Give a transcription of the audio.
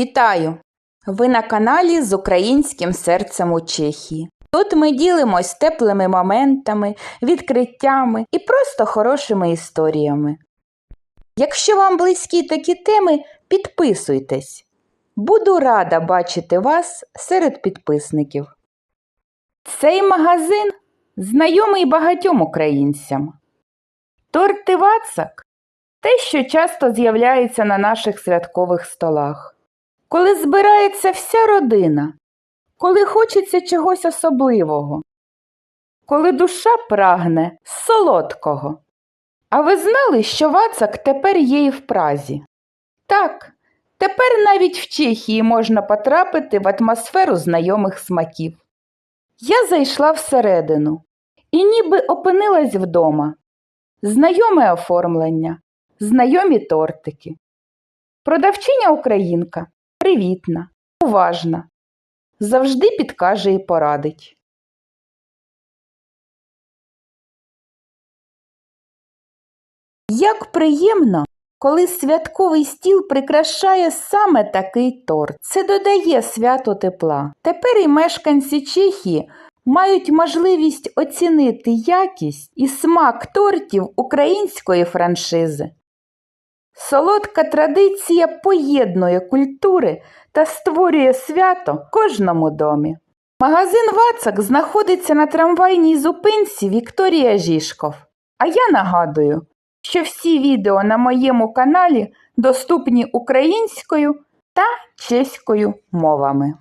Вітаю! Ви на каналі з українським серцем у Чехії. Тут ми ділимось теплими моментами, відкриттями і просто хорошими історіями. Якщо вам близькі такі теми, підписуйтесь. Буду рада бачити вас серед підписників. Цей магазин знайомий багатьом українцям. Торти Вацак те, що часто з'являється на наших святкових столах. Коли збирається вся родина, коли хочеться чогось особливого, коли душа прагне солодкого. А ви знали, що Вацак тепер є і в Празі? Так, тепер навіть в Чехії можна потрапити в атмосферу знайомих смаків. Я зайшла всередину і ніби опинилась вдома. Знайоме оформлення, знайомі тортики. Продавчиня українка привітна, уважна, завжди підкаже і порадить. Як приємно, коли святковий стіл прикрашає саме такий торт. Це додає свято тепла. Тепер і мешканці Чехії мають можливість оцінити якість і смак тортів української франшизи. Солодка традиція поєднує культури та створює свято в кожному домі. Магазин Вацак знаходиться на трамвайній зупинці Вікторія Жішков. А я нагадую, що всі відео на моєму каналі доступні українською та чеською мовами.